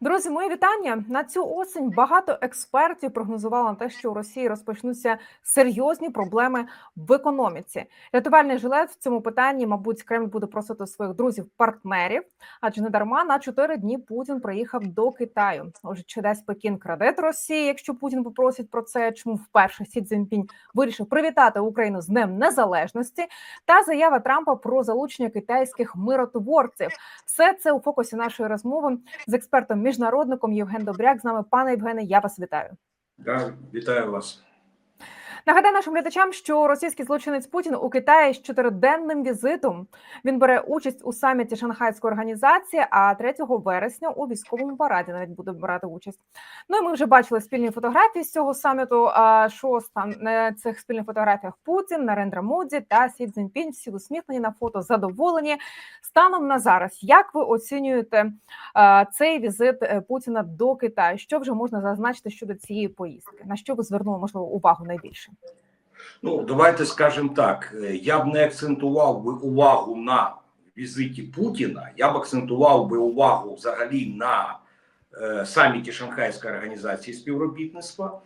Друзі, мої вітання на цю осінь. Багато експертів прогнозували на те, що у Росії розпочнуться серйозні проблеми в економіці. Рятувальний жилет в цьому питанні, мабуть, Кремль буде просити своїх друзів-партнерів, адже не дарма на чотири дні Путін приїхав до Китаю. Отже, чи дасть Пекін кредит Росії, якщо Путін попросить про це? Чому вперше Сі Цзіньпінь вирішив привітати Україну з Днем Незалежності? Та заява Трампа про залучення китайських миротворців. Все це у фокусі нашої розмови з експертом міжнародником Євген Добряк. З нами пане Євгене, я вас вітаю. Да, вітаю вас. Нагадаю нашим глядачам, що російський злочинець Путін у Китаї з чотириденним візитом він бере участь у саміті Шанхайської організації. А 3 вересня у військовому параді навіть буде брати участь. Ну і ми вже бачили спільні фотографії з цього саміту. Що там на цих спільних фотографіях Путін, Нарендра Моді та Сі Цзіньпінь всі усміхнені на фото, задоволені станом на зараз. Як ви оцінюєте а, цей візит е, Путіна до Китаю? Що вже можна зазначити щодо цієї поїздки? На що ви звернули можливо увагу найбільше? Ну, давайте скажемо так. е, Я б не акцентував би увагу на візиті Путіна, я б акцентував би увагу взагалі на е, саміті Шанхайської організації співробітництва.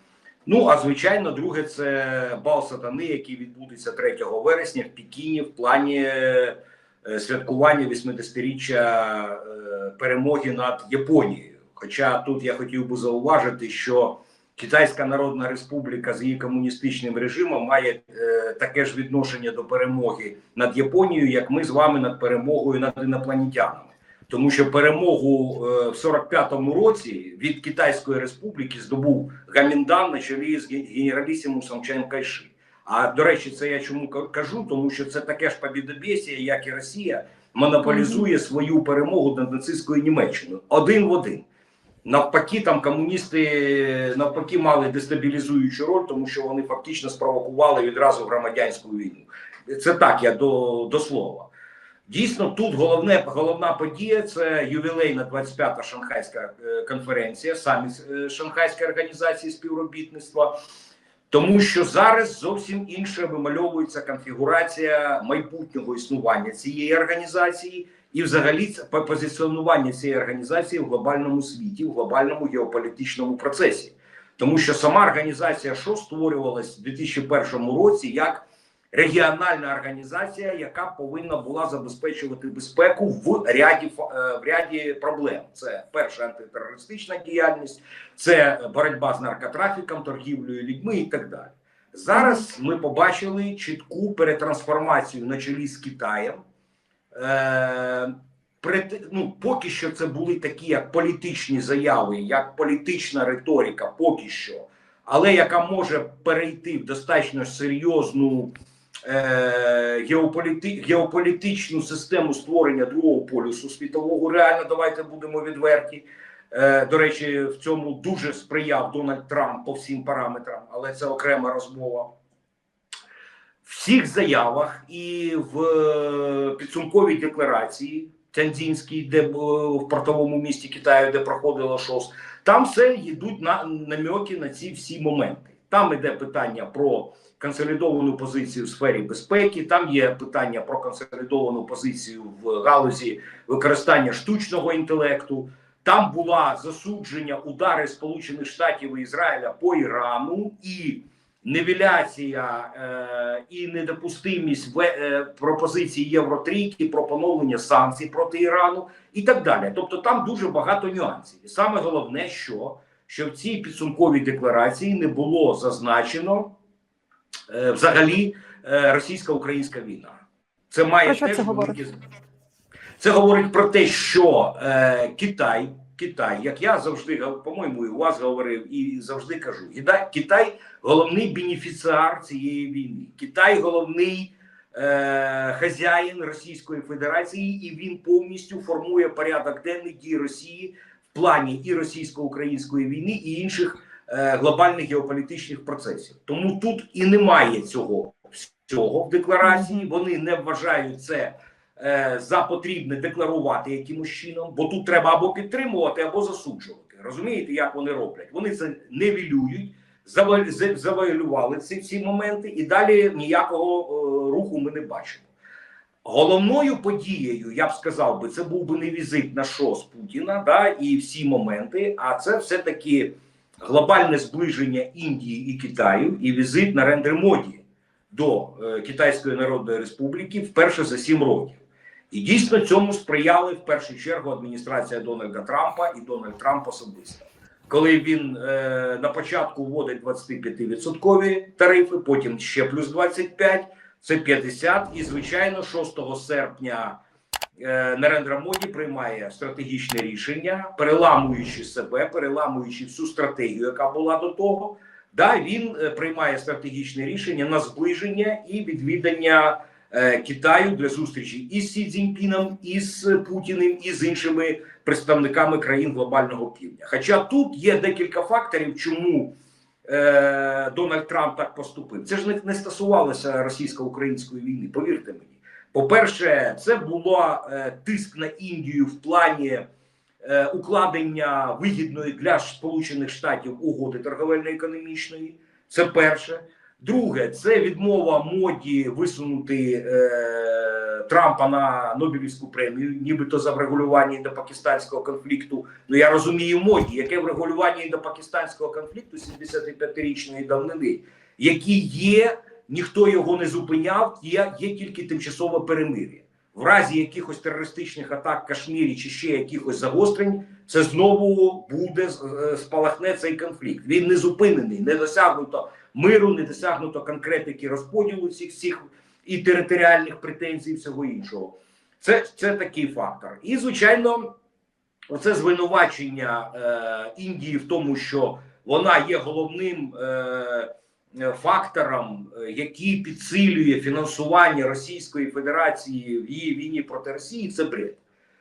Ну, а звичайно, друге, це бал сатани, який відбудеться 3 вересня в Пекіні в плані е, святкування 80-річчя е, перемоги над Японією. Хоча тут я хотів би зауважити, що Китайська Народна Республіка з її комуністичним режимом має е, таке ж відношення до перемоги над Японією, як ми з вами над перемогою над інопланетянами. Тому що перемогу е, в 45-му році від Китайської Республіки здобув Гаміндан на чолі з ге- генералісімусом Чен Кайши. А до речі, це я чому кажу? Тому що це таке ж побідобєсія, як і Росія, монополізує свою перемогу над нацистською Німеччиною один в один. Навпаки, там комуністи навпаки мали дестабілізуючу роль, тому що вони фактично спровокували відразу громадянську війну. Це так, я до, до слова. Дійсно, тут головне, головна подія це ювілейна 25-та Шанхайська е, конференція, саміт е, Шанхайської організації співробітництва. Тому що зараз зовсім інше вимальовується конфігурація майбутнього існування цієї організації, і взагалі позиціонування цієї організації в глобальному світі, в глобальному геополітичному процесі. Тому що сама організація, що створювалась у 2001 році, як регіональна організація, яка повинна була забезпечувати безпеку в ряді е, в ряді проблем. Це перша антитерористична діяльність, це боротьба з наркотрафіком, торгівлею людьми і так далі. Зараз ми побачили чітку перетрансформацію на чолі з Китаєм. Е, ну, поки що це були такі як політичні заяви, як політична риторика, поки що, але яка може перейти в достатньо серйозну е, геополіти, геополітичну систему створення другого полюсу світового. Реально, давайте будемо відверті. Е, до речі, в цьому дуже сприяв Дональд Трамп по всім параметрам, але це окрема розмова. Всіх заявах і в е, підсумковій декларації Тяньцзінській, де в портовому місті Китаю, де проходило ШОС, там все йдуть на намеки на ці всі моменти. Там іде питання про консолідовану позицію в сфері безпеки. Там є питання про консолідовану позицію в галузі використання штучного інтелекту. Там була засудження удари Сполучених Штатів і Ізраїля по Ірану і невіляція е, і недопустимість в, е, пропозиції Євротрійки про поновлення санкцій проти Ірану і так далі. Тобто там дуже багато нюансів. І саме головне, що, що в цій підсумковій декларації не було зазначено е, взагалі е, російсько-українська війна. Це має Про що теж це говорить? Це говорить про те, що е, Китай, Китай, як я завжди по-моєму, і у вас говорив і завжди кажу, Китай, головний бенефіціар цієї війни. Китай головний е, хазяїн Російської Федерації, і він повністю формує порядок денний дій Росії в плані і російсько-української війни, і інших е, глобальних геополітичних процесів. Тому тут і немає цього всього в декларації. Вони не вважають це за потрібне декларувати якимось чином, бо тут треба або підтримувати, або засуджувати. Розумієте, як вони роблять? Вони це невілюють, заваль- за- ці всі моменти, і далі ніякого е, руху ми не бачимо. Головною подією, я б сказав би, це був би не візит на ШОС Путіна, да, і всі моменти, а це все-таки глобальне зближення Індії і Китаю і візит на рендер моді до е, Китайської Народної Республіки вперше за сім років. І дійсно цьому сприяли в першу чергу адміністрація Дональда Трампа і Дональд Трамп особисто. Коли він е, на початку вводить 25% тарифи, потім ще плюс 25%, це 50%. І, звичайно, 6 серпня е, Нарендра Моді приймає стратегічне рішення, переламуючи себе, переламуючи всю стратегію, яка була до того. Да, він е, приймає стратегічне рішення на зближення і відвідання Китаю для зустрічі і з Сі Цзіньпіном, і з Путіним, і з іншими представниками країн глобального півдня. Хоча тут є декілька факторів, чому е, Дональд Трамп так поступив. Це ж не, не стосувалося російсько-української війни. Повірте мені. По-перше, це було е, тиск на Індію в плані е, укладення вигідної для Сполучених Штатів угоди торговельно-економічної. Це перше. Друге, це відмова моді висунути е, Трампа на Нобелівську премію, нібито за врегулювання індопакистанського конфлікту. Ну я розумію моді, яке врегулювання індопакистанського конфлікту 75-річної давнини, які є, ніхто його не зупиняв, є, є тільки тимчасове перемир'я. В разі якихось терористичних атак в Кашмірі чи ще якихось загострень, це знову буде е, спалахне цей конфлікт. Він не зупинений, не досягнуто миру, не досягнуто конкретики розподілу цих всіх і територіальних претензій, і всього іншого. Це, це такий фактор. І звичайно, оце звинувачення е, Індії в тому, що вона є головним. Е, Фактором, е, який підсилює фінансування Російської Федерації в її війні проти Росії, це бред.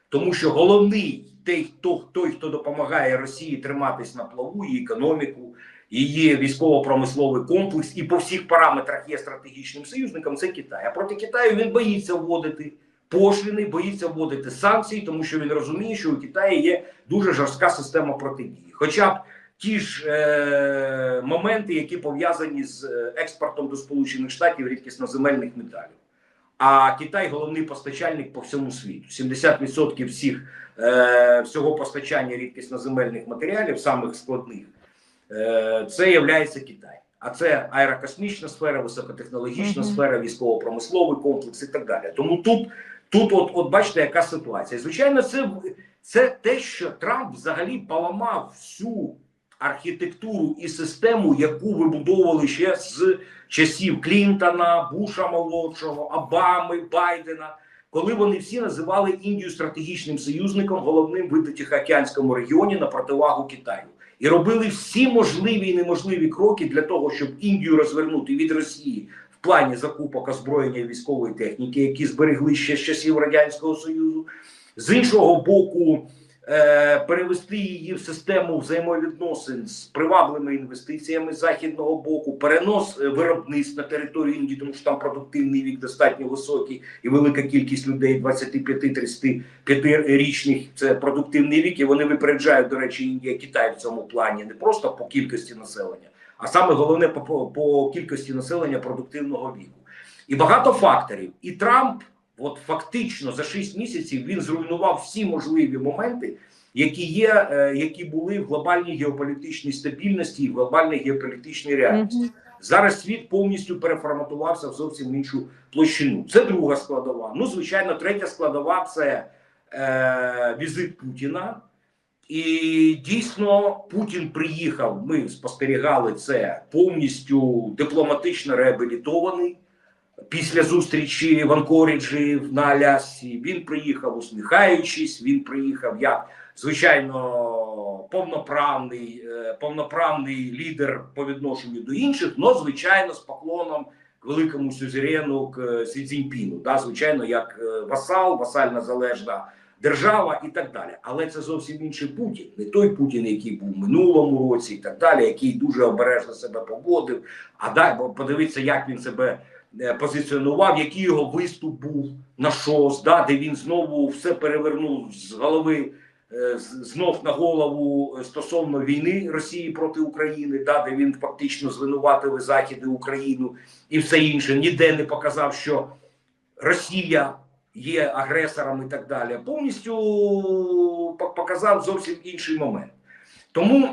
Тому що головний той, хто той, хто допомагає Росії триматись на плаву, її економіку, її військово-промисловий комплекс і по всіх параметрах є стратегічним союзником. Це Китай. А проти Китаю він боїться вводити пошліни, боїться вводити санкції, тому що він розуміє, що у Китаї є дуже жорстка система протидії. Хоча б ті ж е, моменти, які пов'язані з е, експортом до Сполучених Штатів рідкісноземельних металів. А Китай головний постачальник по всьому світу. 70% всіх е, всього постачання рідкісноземельних матеріалів, самих складних, це є Китай. А це аерокосмічна сфера, високотехнологічна Мгм. сфера, військово-промисловий комплекс і так далі. Тому тут, тут от, от бачите, яка ситуація. Звичайно, це, це те, що Трамп взагалі поламав всю архітектуру і систему, яку вибудовували ще з часів Клінтона, Буша молодшого, Обами, Байдена, коли вони всі називали Індію стратегічним союзником, головним в Тихоокеанському регіоні на противагу Китаю, і робили всі можливі і неможливі кроки для того, щоб Індію розвернути від Росії в плані закупок озброєння і військової техніки, які зберегли ще з часів радянського союзу. З іншого боку, е, перевести її в систему взаємовідносин з привабливими інвестиціями з західного боку, перенос е, виробництв на територію Індії, тому що там продуктивний вік достатньо високий і велика кількість людей 25-35-річних це продуктивний вік, і вони випереджають, до речі, Індія Китай в цьому плані не просто по кількості населення, а саме головне по, по кількості населення продуктивного віку. І багато факторів. І Трамп. От фактично за 6 місяців він зруйнував всі можливі моменти, які є, е, які були в глобальній геополітичній стабільності і в глобальній геополітичній реальності. Мгм. Зараз світ повністю переформатувався в зовсім іншу площину. Це друга складова. Ну, звичайно, третя складова це е, візит Путіна. І дійсно Путін приїхав. Ми спостерігали це повністю дипломатично реабілітований. Після зустрічі в Анкоріджі на Алясці він приїхав усміхаючись. Він приїхав як звичайно повноправний, е, повноправний лідер по відношенню до інших, але звичайно з поклоном к великому сюзерену к Сі Цзіньпіну. Да, звичайно, як е, васал, васальна залежна держава і так далі. Але це зовсім інший Путін, не той Путін, який був в минулому році, і так далі, який дуже обережно себе поводив. А дай подивіться, як він себе позиціонував, який його виступ був на ШОС, да, де він знову все перевернув з голови. е, Знов на голову е, стосовно війни Росії проти України, да, де він фактично звинуватив Захід Україну і все інше. Ніде не показав, що Росія є агресором і так далі, повністю показав зовсім інший момент. Тому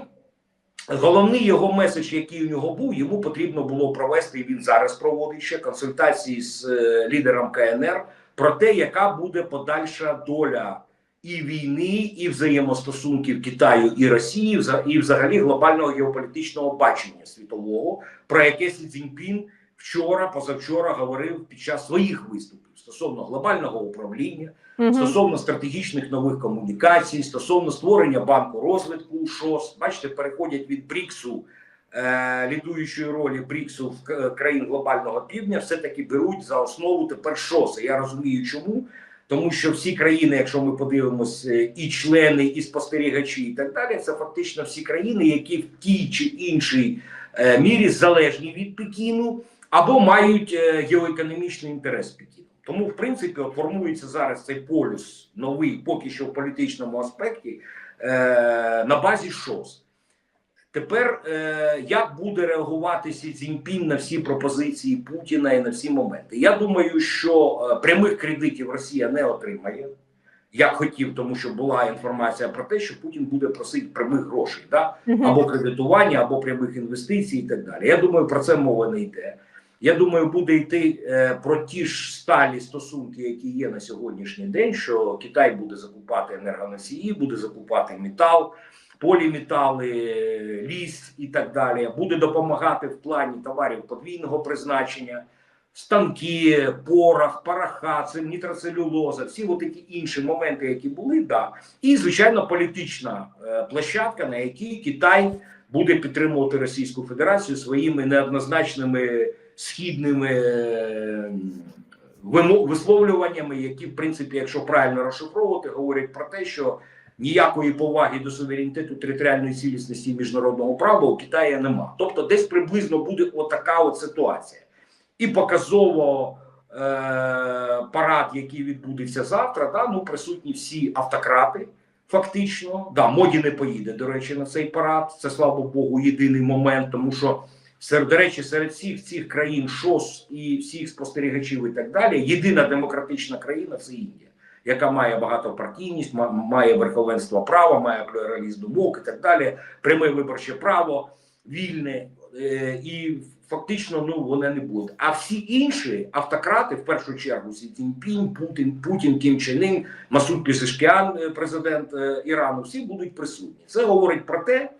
головний його меседж, який у нього був, йому потрібно було провести, і він зараз проводить ще консультації з е, лідером КНР про те, яка буде подальша доля і війни, і взаємостосунків Китаю і Росії, і взагалі глобального геополітичного бачення світового, про яке Сі Цзіньпін вчора, позавчора говорив під час своїх виступів стосовно глобального управління, Мгм. стосовно стратегічних нових комунікацій, стосовно створення банку розвитку ШОС. Бачите, переходять від Бріксу, е, лідуючої ролі Бріксу в країн глобального півдня, все таки беруть за основу тепер ШОС. Я розумію, чому. Тому що всі країни, якщо ми подивимось, е, і члени, і спостерігачі, і так далі, це фактично всі країни, які в тій чи іншій е, мірі залежні від Пекіну або мають е, геоекономічний інтерес з Пекіном. Тому, в принципі, от формується зараз цей полюс новий, поки що в політичному аспекті, е, на базі ШОС. Тепер е, як буде реагувати Сі Цзіньпін на всі пропозиції Путіна і на всі моменти? Я думаю, що е, прямих кредитів Росія не отримає, як хотів, тому що була інформація про те, що Путін буде просити прямих грошей, да? Або кредитування, або прямих інвестицій, і так далі. Я думаю, про це мова не йде. Я думаю, буде йти е, про ті ж сталі стосунки, які є на сьогоднішній день. Що Китай буде закупати енергоносії, буде закупати метал, поліметали, ліс і так далі. Буде допомагати в плані товарів подвійного призначення, станки, порох, парахацин, нітроцелюлоза, всі от такі інші моменти, які були, да. І звичайно, політична е, площадка, на якій Китай буде підтримувати Російську Федерацію своїми неоднозначними східними е, висловлюваннями, які, в принципі, якщо правильно розшифровувати, говорять про те, що ніякої поваги до суверенітету територіальної цілісності і міжнародного права у Китаї нема. Тобто, десь приблизно буде отака от ситуація. І показово е, парад, який відбудеться завтра, да, ну присутні всі автократи. Фактично, да, моді не поїде. До речі, на цей парад. Це слава Богу, єдиний момент, тому що серед до речі, серед всіх цих країн ШОС і всіх спостерігачів і так далі. Єдина демократична країна це Індія, яка має багатопартійність, ма- має верховенство права, має плюралізм думок і так далі, пряме виборче право, вільне е, і фактично ну вони не будуть. А всі інші автократи, в першу чергу, Сі Цзіньпінь, Путін, Путін, Кім Чен Масуд Пізишкіан, е, президент е, Ірану, всі будуть присутні. Це говорить про те,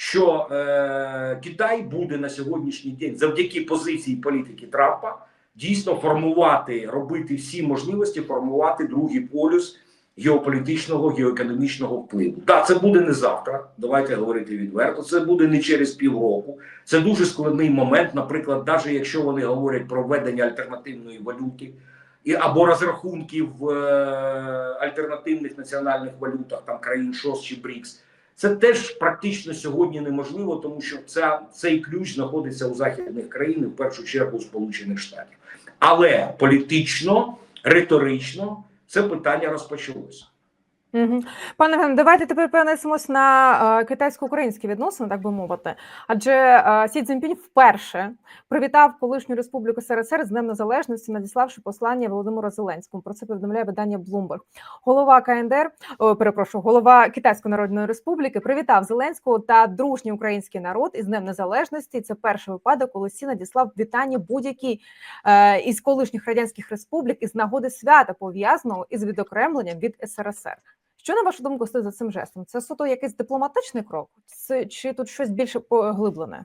що е, Китай буде на сьогоднішній день завдяки позиції політики Трампа дійсно формувати, робити всі можливості формувати другий полюс геополітичного, геоекономічного впливу. Так, це буде не завтра. Давайте говорити відверто. Це буде не через півроку. Це дуже складний момент. Наприклад, навіть якщо вони говорять про введення альтернативної валюти. І або розрахунків в е, альтернативних національних валютах там країн ШОС чи БРІКС, це теж практично сьогодні неможливо, тому що ця, цей ключ знаходиться у західних країн, в першу чергу Сполучених Штатів. Але політично, риторично це питання розпочалося. Пане Ген, давайте тепер перенесемось на е, китайсько-українські відносини, так би мовити. Адже е, Сі Цзіньпінь вперше привітав колишню республіку СРСР з Днем Незалежності, надіславши послання Володимиру Зеленському. Про це повідомляє видання Bloomberg. Голова КНДР, о, перепрошую, голова Китайської Народної Республіки привітав Зеленського та дружній український народ із Днем Незалежності. Це перший випадок, коли Сі надіслав вітання будь-якій е, із колишніх радянських республік із нагоди свята пов'язаного із відокремленням від СРСР. Що на вашу думку стоїть за цим жестом? Це суто якийсь дипломатичний крок, Це- чи тут щось більше поглиблене?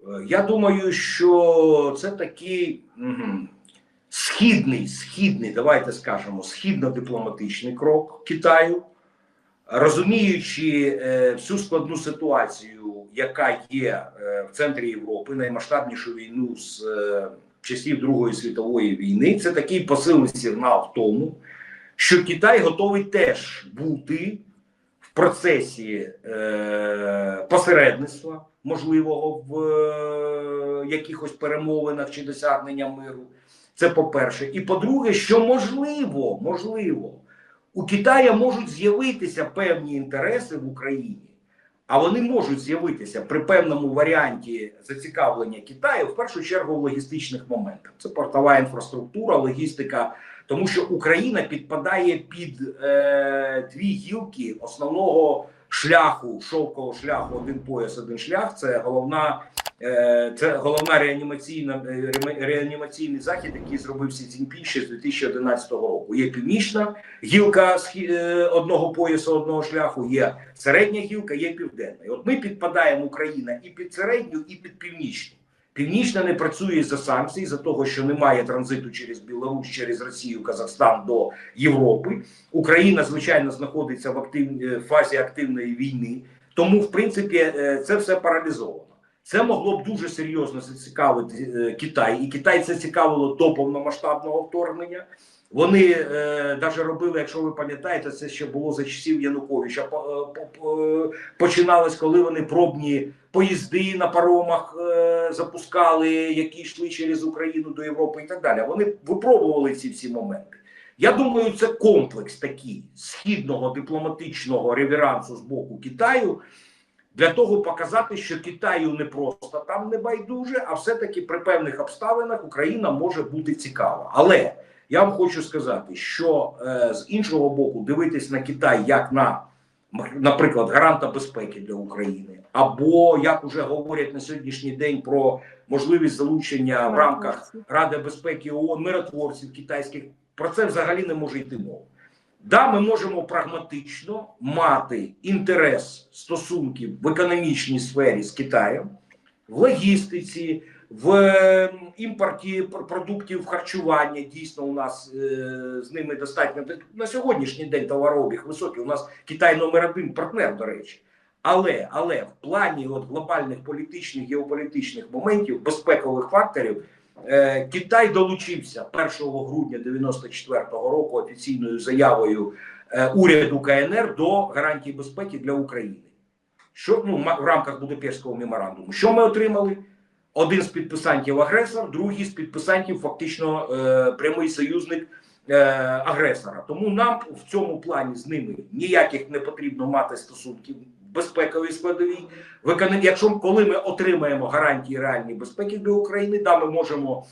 Е, Я думаю, що це такий мгм, східний, східний, давайте скажемо, східно-дипломатичний крок Китаю, розуміючи е, всю складну ситуацію, яка є е, в центрі Європи, наймасштабнішу війну з е, часів Другої світової війни, це такий посильний сигнал в тому, що Китай готовий теж бути в процесі е, посередництва можливого в е, якихось перемовинах чи досягнення миру. Це по-перше. І по-друге, що можливо, можливо, у Китая можуть з'явитися певні інтереси в Україні, А вони можуть з'явитися при певному варіанті зацікавлення Китаю в першу чергу в логістичних моментах. Це портова інфраструктура, логістика, тому що Україна підпадає під е, дві гілки основного шляху, шовкового шляху, один пояс, один шлях. Це головна, це головна реанімаційна е, реанімаційний захід, який зробив Сі Цзіньпін ще з 2011 року. Є північна гілка е, одного поясу, одного шляху, є середня гілка, є південна. І от ми підпадаємо Україна і під середню, і під північну. Північна не працює за санкцій, за того, що немає транзиту через Білорусь, через Росію, Казахстан до Європи. Україна, звичайно, знаходиться в активній фазі активної війни. Тому, в принципі, е, це все паралізовано. Це могло б дуже серйозно зацікавити е, Китай, і Китай це цікавило до повномасштабного вторгнення. Вони е, навіть робили, якщо ви пам'ятаєте, це ще було за часів Януковича. е, по- Починалось, коли вони пробні поїзди на паромах е, запускали, які йшли через Україну до Європи і так далі. Вони випробували ці всі моменти. Я думаю, це комплекс такий східного дипломатичного реверансу з боку Китаю для того показати, що Китаю не просто там не байдуже, а все-таки при певних обставинах Україна може бути цікава. Але я вам хочу сказати, що е, з іншого боку, дивитись на Китай як на, наприклад, гаранта безпеки для України, або як уже говорять на сьогоднішній день про можливість залучення в рамках Ради безпеки ООН миротворців китайських. Про це взагалі не може йти мова. Да, ми можемо прагматично мати інтерес стосунків в економічній сфері з Китаєм, в логістиці, в е, імпорті продуктів харчування. Дійсно, у нас е, з ними достатньо на сьогоднішній день товарообіг високий. У нас Китай номер один партнер, до речі. Але, але в плані от глобальних політичних геополітичних моментів, безпекових факторів, Китай долучився 1 грудня 94-го року офіційною заявою е, уряду КНР до гарантій безпеки для України. Що ну в рамках Будапештського меморандуму? Що ми отримали? Один з підписантів агресор, другий з підписантів фактично е, прямий союзник е, агресора. Тому нам в цьому плані з ними ніяких не потрібно мати стосунків безпековій складовій. Якщо коли ми отримаємо гарантії реальної безпеки для України, да, ми можемо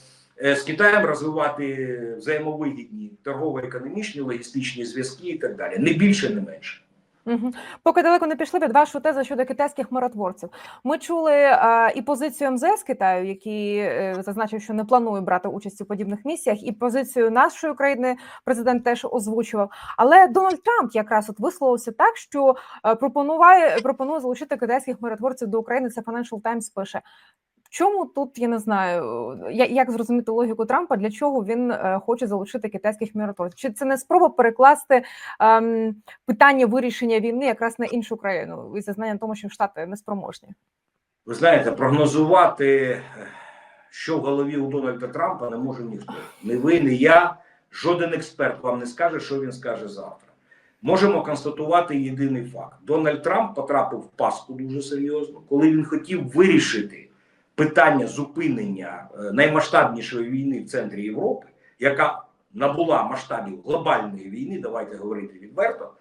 е, з Китаєм розвивати взаємовигідні торгово-економічні, логістичні зв'язки і так далі. Не більше, не менше. Поки далеко не пішли від вашої тези щодо китайських миротворців. Ми чули е, і позицію МЗС Китаю, який е, зазначив, що не планує брати участь у подібних місіях, і позицію нашої країни президент теж озвучував. Але Дональд Трамп якраз от висловився так, що е, пропонує пропонує залучити китайських миротворців до України. Це Financial Times пише. Чому тут я не знаю, я- як зрозуміти логіку Трампа, для чого він е, хоче залучити китайських миротворців? Чи це не спроба перекласти ем, питання вирішення війни якраз на іншу країну із зазнанням тому, що Штати неспроможні? Ви знаєте, прогнозувати, е, що в голові у Дональда Трампа, не може ніхто. Не ви, не я, жоден експерт вам не скаже, що він скаже завтра. Можемо констатувати єдиний факт: Дональд Трамп потрапив в пастку дуже серйозно, коли він хотів вирішити питання зупинення е, наймасштабнішої війни в центрі Європи, яка набула масштабів глобальної війни, давайте говорити відверто.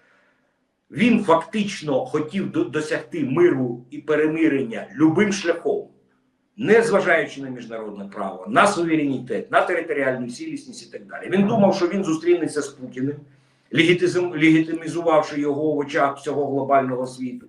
Він фактично хотів досягти миру і перемирення любим шляхом, не зважаючи на міжнародне право, на суверенітет, на територіальну цілісність і так далі. Він думав, що він зустрінеться з Путіним, легітимізувавши його в очах всього глобального світу,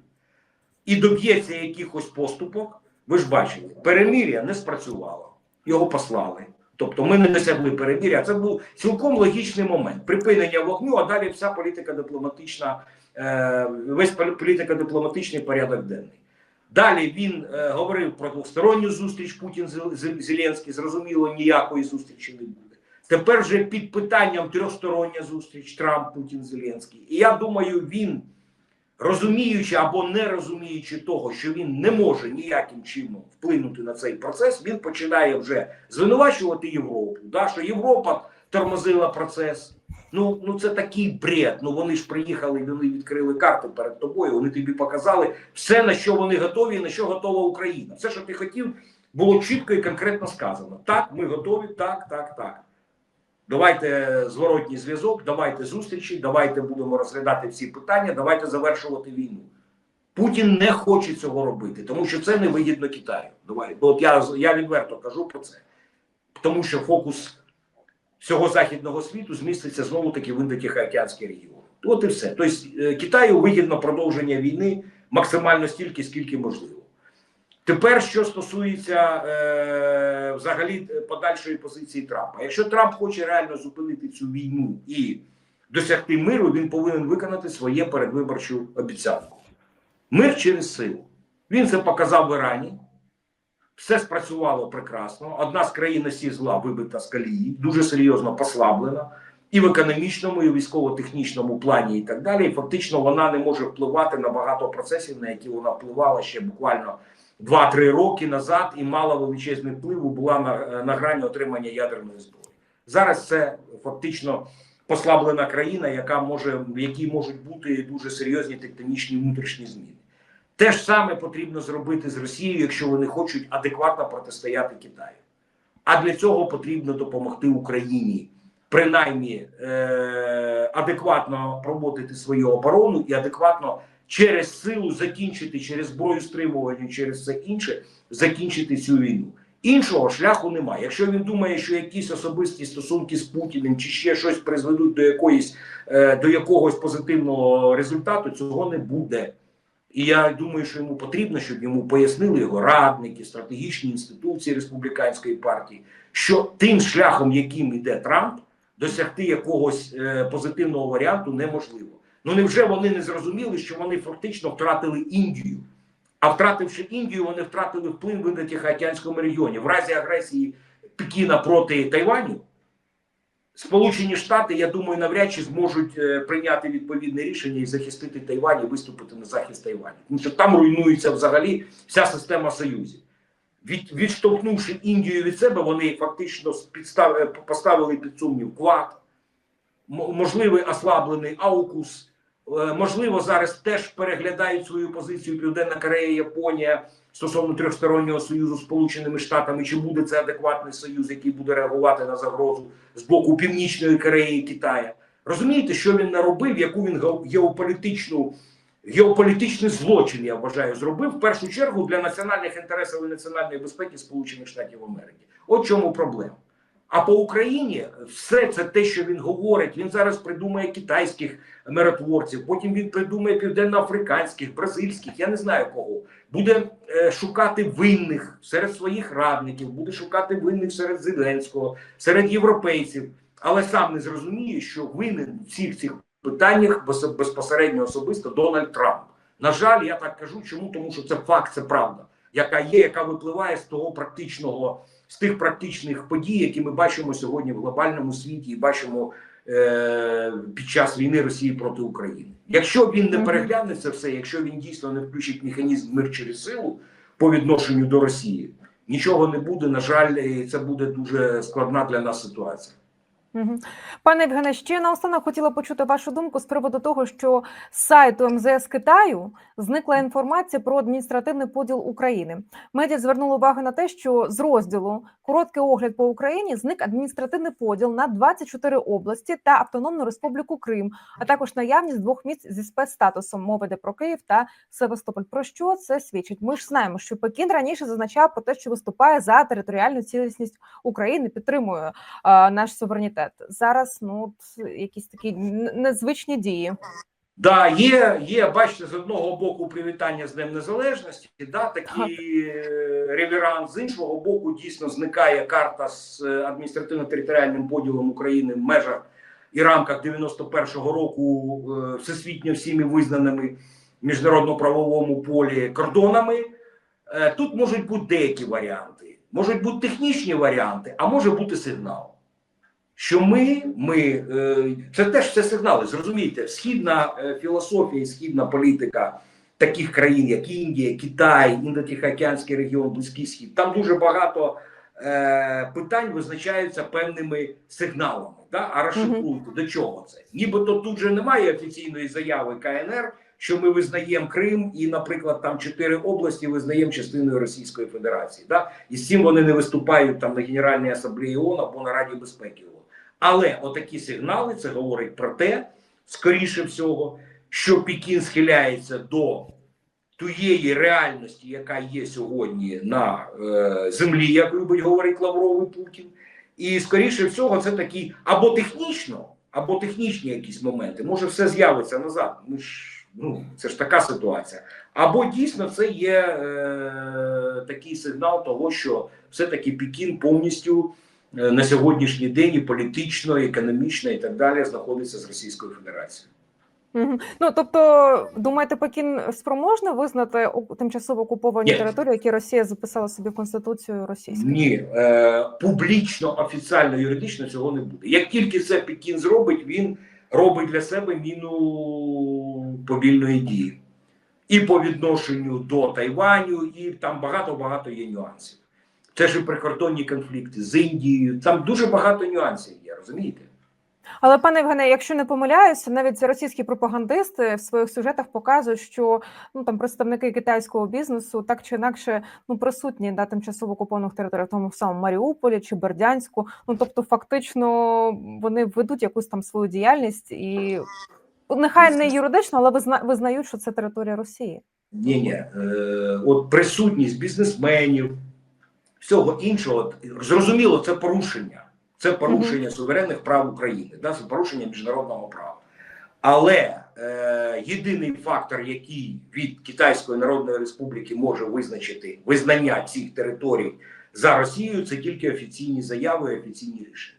і доб'ється якихось поступок. Ви ж бачили, перемир'я не спрацювало, його послали. Тобто ми не досягли перемир'я. Це був цілком логічний момент. Припинення вогню, а далі вся політика дипломатична, е, весь полі- політико-дипломатичний порядок денний. Далі він е, говорив про двосторонню зустріч Путін Зел- Зел- Зеленський. Зрозуміло, ніякої зустрічі не буде. Тепер вже під питанням трьохстороння зустріч Трамп, Путін, Зеленський. І я думаю, він розуміючи або не розуміючи того, що він не може ніяким чином вплинути на цей процес, він починає вже звинувачувати Європу. Да, що Європа тормозила процес. Ну, ну це такий бред. Ну вони ж приїхали, вони відкрили карти перед тобою. Вони тобі показали все, на що вони готові, на що готова Україна. Все, що ти хотів, було чітко і конкретно сказано. Так, ми готові, так, так, так. Давайте зворотній зв'язок, давайте зустрічі, давайте будемо розглядати всі питання, давайте завершувати війну. Путін не хоче цього робити, тому що це не вигідно Китаю. Давай, ну, от я, я відверто кажу про це, тому що фокус всього західного світу зміститься знову таки в Індотихоокеанський регіон. От і все. Тобто е, Китаю вигідно продовження війни максимально стільки, скільки можливо. Тепер, що стосується е, взагалі е, подальшої позиції Трампа, якщо Трамп хоче реально зупинити цю війну і досягти миру, він повинен виконати своє передвиборчу обіцянку. Мир через силу. Він це показав в Ірані. Все спрацювало прекрасно. Одна з країн осі зла вибита з колії, дуже серйозно послаблена і в економічному, і в військово-технічному плані, і так далі. І фактично вона не може впливати на багато процесів, на які вона впливала ще буквально 2-3 роки назад, і мала величезний вплив, була на, на грані отримання ядерної зброї. Зараз це фактично послаблена країна, яка може в якій можуть бути дуже серйозні тектонічні внутрішні зміни. Те ж саме потрібно зробити з Росією, якщо вони хочуть адекватно протистояти Китаю. А для цього потрібно допомогти Україні принаймні е- адекватно проводити свою оборону і адекватно через силу закінчити, через зброю стримування, через все інше, закінчити цю війну. Іншого шляху немає. Якщо він думає, що якісь особисті стосунки з Путіним чи ще щось призведуть до якоїсь е, до якогось позитивного результату, цього не буде. І я думаю, що йому потрібно, щоб йому пояснили його радники, стратегічні інституції республіканської партії, що тим шляхом, яким йде Трамп, досягти якогось е, позитивного варіанту неможливо. Ну невже вони не зрозуміли, що вони фактично втратили Індію? А втративши Індію, вони втратили вплив в Індотихоокеанському регіоні. В разі агресії Пекіна проти Тайваню, Сполучені Штати, я думаю, навряд чи зможуть е, прийняти відповідне рішення і захистити Тайвань і виступити на захист Тайваню. Тому що там руйнується взагалі вся система союзів. Від, відштовхнувши Індію від себе, вони фактично підстав, е, поставили під сумнів Квад, можливий ослаблений Аукус. Е, Можливо, зараз теж переглядають свою позицію Південна Корея, Японія стосовно трьохстороннього союзу з Сполученими Штатами. Чи буде це адекватний союз, який буде реагувати на загрозу з боку Північної Кореї і Китая? Розумієте, що він наробив, яку він ге- геополітичну геополітичний злочин, я вважаю, зробив в першу чергу для національних інтересів і національної безпеки Сполучених Штатів Америки. От чому проблема. А по Україні все це те, що він говорить. Він зараз придумає китайських миротворців, потім він придумає південноафриканських, бразильських, я не знаю кого. Буде е, шукати винних серед своїх радників, буде шукати винних серед Зеленського, серед європейців, але сам не зрозуміє, що винен в всіх цих питаннях без- безпосередньо особисто Дональд Трамп. На жаль, я так кажу. Чому? Тому що це факт, це правда, яка є, яка випливає з того практичного, з тих практичних подій, які ми бачимо сьогодні в глобальному світі, і бачимо е, під час війни Росії проти України. Якщо він не перегляне це все, якщо він дійсно не включить механізм мир через силу по відношенню до Росії, нічого не буде. На жаль, і це буде дуже складна для нас ситуація. Пане Євгене, ще наостанок хотіла почути вашу думку з приводу того, що з сайту МЗС Китаю зникла інформація про адміністративний поділ України. Медіа звернули увагу на те, що з розділу короткий огляд по Україні зник адміністративний поділ на 24 області та Автономну Республіку Крим, а також наявність двох місць зі спецстатусом. Мова йде про Київ та Севастополь. Про що це свідчить? Ми ж знаємо, що Пекін раніше зазначав про те, що виступає за територіальну цілісність України, підтримує е, наш суверенітет. Зараз ну якісь такі незвичні дії. Да, є, є, бачите, з одного боку привітання з Днем Незалежності, да, такий е, реверанс, з іншого боку, дійсно зникає карта з е, адміністративно-територіальним поділом України в межах і рамках 91-го року е, всесвітньо всіми визнаними міжнародно-правовому полі кордонами. Тут можуть бути деякі варіанти, можуть бути технічні варіанти, а може бути сигнал що ми, ми е, це теж все сигнали. Зрозумійте, східна е, філософія і східна політика таких країн, як Індія, Китай, Індотихоокеанський регіон, Близький Схід. Там дуже багато е, питань визначаються певними сигналами. Да? А розшифруйте, до чого це? Нібито тут же немає офіційної заяви КНР, що ми визнаємо Крим і, наприклад, там чотири області визнаємо частиною Російської Федерації. Да? І з цим вони не виступають там на Генеральній асамблеї ООН або на Раді безпеки. Але отакі сигнали це говорить про те, скоріше всього, що Пекін схиляється до тієї реальності, яка є сьогодні на е, землі, як любить говорити Лавров і Путін. І скоріше всього, це такі або технічно, або технічні якісь моменти. Може, все з'явиться назад. Ми ж ну це ж така ситуація. Або дійсно це є е, такий сигнал того, що все-таки Пекін повністю на сьогоднішній день і політично, і економічно і так далі знаходиться з Російською Федерацією. Ну тобто, думаєте, Пекін спроможний визнати тимчасово окуповані Ні. території, які Росія записала собі в конституцію російську? Ні, е, публічно, офіціально, юридично цього не буде. Як тільки це Пекін зробить, він робить для себе міну повільної дії. І по відношенню до Тайваню, і там багато-багато є нюансів. Це ж і прикордонні конфлікти з Індією. Там дуже багато нюансів є, розумієте? Але пане Євгене, якщо не помиляюся, навіть російські пропагандисти в своїх сюжетах показують, що ну там представники китайського бізнесу так чи інакше ну присутні на тимчасово окупованих територіях, в тому самому Маріуполі чи Бердянську. Ну тобто, фактично вони ведуть якусь там свою діяльність і ну, нехай не юридично, але визна- визнають, що це територія Росії. Ні, ні. Е, от присутність бізнесменів, всього іншого, зрозуміло, це порушення. Це порушення суверенних прав України, да, це порушення міжнародного права. Але е, єдиний фактор, який від Китайської Народної Республіки може визначити визнання цих територій за Росією, це тільки офіційні заяви і офіційні рішення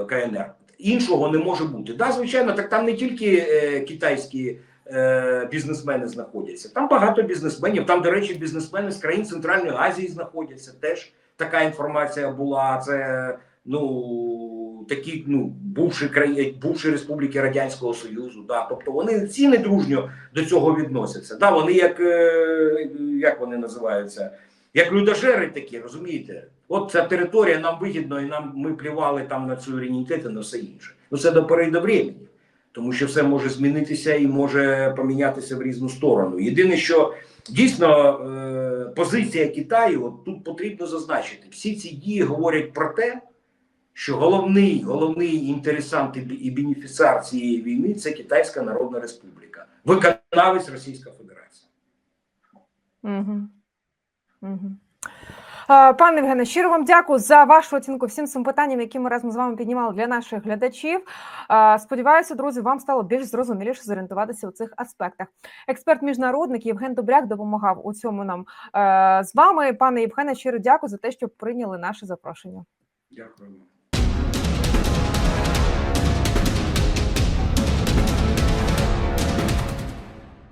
е, КНР. Іншого не може бути. Да, звичайно, так там не тільки е, китайські е, бізнесмени знаходяться. Там багато бізнесменів. Там, до речі, бізнесмени з країн Центральної Азії знаходяться. Теж така інформація була. Це ну такі ну бувші країни, бувші республіки Радянського Союзу. Да, тобто вони всі недружньо до цього відносяться. Да, вони як, е, як вони називаються, як людожери такі, розумієте? От ця територія нам вигідно, і нам ми плівали там на суверенітет і на все інше. Ну це до пори времени тому що все може змінитися і може помінятися в різну сторону. Єдине, що дійсно е, позиція Китаю, от тут потрібно зазначити, всі ці дії говорять про те, що головний, головний інтересант і бенефіціар цієї війни це Китайська Народна Республіка, виконавець Російська Федерація. Угу. Угу. Пане Євгене, щиро вам дякую за вашу оцінку всім цим питанням, які ми разом з вами піднімали для наших глядачів. Е, Сподіваюся, друзі, вам стало більш зрозуміліше зорієнтуватися у цих аспектах. Експерт міжнародник Євген Добряк допомагав у цьому нам е, з вами. Пане Євгене, щиро дякую за те, що прийняли наше запрошення. Дякую.